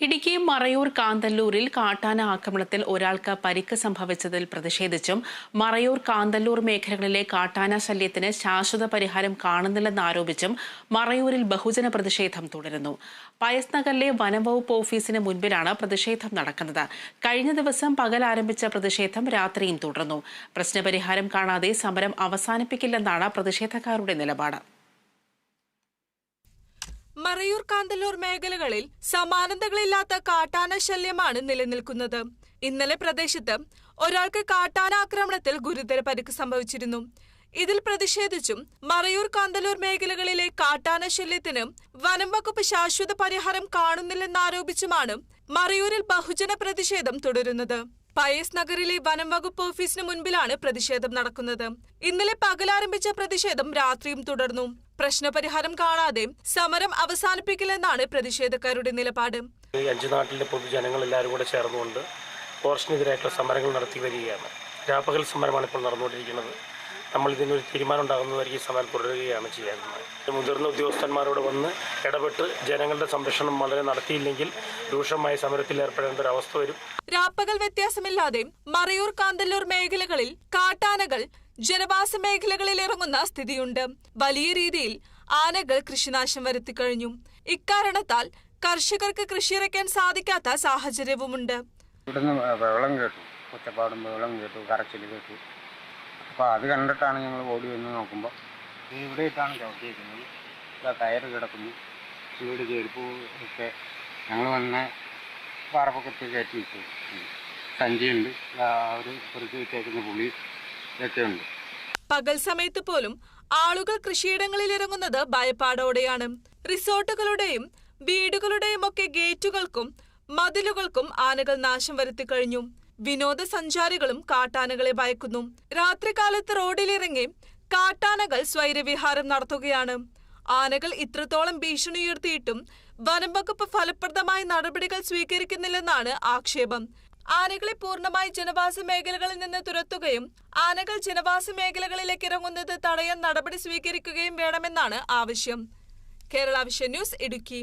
ഇടുക്കി മറയൂർ കാന്തല്ലൂരിൽ കാട്ടാന ആക്രമണത്തിൽ ഒരാൾക്ക് പരിക്ക് സംഭവിച്ചതിൽ പ്രതിഷേധിച്ചും മറയൂർ കാന്തല്ലൂർ മേഖലകളിലെ കാട്ടാന ശല്യത്തിന് ശാശ്വത പരിഹാരം കാണുന്നില്ലെന്നാരോപിച്ചും മറയൂരിൽ ബഹുജന പ്രതിഷേധം തുടരുന്നു. പയസ് നഗറിലെ വനംവകുപ്പ് ഓഫീസിന് മുൻപിലാണ് പ്രതിഷേധം നടക്കുന്നത്. കഴിഞ്ഞ ദിവസം പകൽ ആരംഭിച്ച പ്രതിഷേധം രാത്രിയും തുടർന്നു. പ്രശ്നപരിഹാരം കാണാതെ സമരം അവസാനിപ്പിക്കില്ലെന്നാണ് പ്രതിഷേധക്കാരുടെ നിലപാട്. മറയൂർ കാന്തല്ലൂർ മേഖലകളിൽ സമാനതകളില്ലാത്ത കാട്ടാന ശല്യമാണ് നിലനിൽക്കുന്നത്. ഇന്നലെ പ്രദേശത്ത് ഒരാൾക്ക് കാട്ടാന ആക്രമണത്തിൽ ഗുരുതര പരിക്ക് സംഭവിച്ചിരുന്നു. ഇതിൽ പ്രതിഷേധിച്ചും മറയൂർ കാന്തല്ലൂർ മേഖലകളിലെ കാട്ടാന ശല്യത്തിന് വനം വകുപ്പ് ശാശ്വത പരിഹാരം കാണുന്നില്ലെന്നാരോപിച്ചുമാണ് മറയൂരിൽ ബഹുജന പ്രതിഷേധം തുടരുന്നത്. പയസ് നഗറിലെ വനം വകുപ്പ് ഓഫീസിന് മുൻപിലാണ് പ്രതിഷേധം നടക്കുന്നത്. ഇന്നലെ പകലാരംഭിച്ച പ്രതിഷേധം രാത്രിയും തുടർന്നു. പ്രശ്നപരിഹാരം കാണാതെ സമരം അവസാനിപ്പിക്കില്ലെന്നാണ് പ്രതിഷേധക്കാരുടെ നിലപാട്. ഈ അഞ്ചു നാട്ടിലെ പൊതുജനങ്ങൾ എല്ലാവരും കൂടെ ചേർന്നുകൊണ്ട് പോർഷനെതിരായിട്ടുള്ള സമരങ്ങൾ നടത്തി വരികയാണ്. രാപ്പകൽ സമരമാണ് ഇപ്പോൾ നടന്നുകൊണ്ടിരിക്കുന്നത്. നമ്മൾ ഇതിനൊരു തീരുമാനം ഉണ്ടാകുന്നതുവരെ ഈ സമരം തുടരുകയാണ് ചെയ്യുന്നത്. മുതിർന്ന ഉദ്യോഗസ്ഥന്മാരോട് വന്ന് ഇടപെട്ട് ജനങ്ങളുടെ സംരക്ഷണം വളരെ നടത്തിയില്ലെങ്കിൽ രൂക്ഷമായ സമരത്തിൽ ഏർപ്പെടേണ്ട ഒരു അവസ്ഥ വരും. രാപ്പകൽ വ്യത്യാസമില്ലാതെ മറയൂർ കാന്തല്ലൂർ മേഖലകളിൽ കാട്ടാനകൾ ജനവാസ മേഖലകളിൽ ഇറങ്ങുന്ന സ്ഥിതിയുണ്ട്. വലിയ രീതിയിൽ ആനകൾ കൃഷിനാശം വരുത്തി കഴിഞ്ഞു. ഇക്കാരണത്താൽ കർഷകർക്ക് കൃഷിയിറക്കാൻ സാധിക്കാത്ത സാഹചര്യവുമുണ്ട്. ഇവിടുന്ന് വെള്ളം കേട്ടു. ഒച്ചപ്പാടും വെള്ളം കേട്ടു. കരച്ചിൽ കേട്ടു. അപ്പോൾ അത് കണ്ടിട്ടാണ് ഞങ്ങൾ ഓടി വന്ന് നോക്കുമ്പോൾ ഇവിടെയിട്ടാണ് ചവിട്ടിയിരിക്കുന്നത്. ഇതാ കയറ് കിടക്കുന്നു. വീട് ചെരുപ്പ് ഒക്കെ ഞങ്ങൾ വന്ന പാറപ്പൊക്കത്ത് കയറ്റി വിട്ടു. സഞ്ചിയുണ്ട്. ആ ഒരു വിട്ടേക്കുന്ന പുളി ഇതൊക്കെ ഉണ്ട് പകൽ സമയത്ത് പോലും ആളുകൾ കൃഷിയിടങ്ങളിൽ ഇറങ്ങുന്നത് ഭയപ്പാടോടെയാണ്. റിസോർട്ടുകളുടെയും വീടുകളുടെയും ഒക്കെ ഗേറ്റുകൾക്കും മതിലുകൾക്കും ആനകൾ നാശം വരുത്തി കഴിഞ്ഞു. വിനോദസഞ്ചാരികളും കാട്ടാനകളെ ഭയക്കുന്നു. രാത്രികാലത്ത് റോഡിലിറങ്ങി കാട്ടാനകൾ സ്വൈരവിഹാരം നടത്തുകയാണ്. ആനകൾ ഇത്രത്തോളം ഭീഷണിയുയർത്തിയിട്ടും വനം വകുപ്പ് ഫലപ്രദമായ നടപടികൾ സ്വീകരിക്കുന്നില്ലെന്നാണ് ആക്ഷേപം. ആനകളെ പൂർണമായി ജനവാസ മേഖലകളിൽ നിന്ന് തുരത്തുകയും ആനകൾ ജനവാസ മേഖലകളിലേക്ക് ഇറങ്ങുന്നത് തടയാൻ നടപടി സ്വീകരിക്കുകയും വേണമെന്നാണ് ആവശ്യം. Kerala vision news Idukki.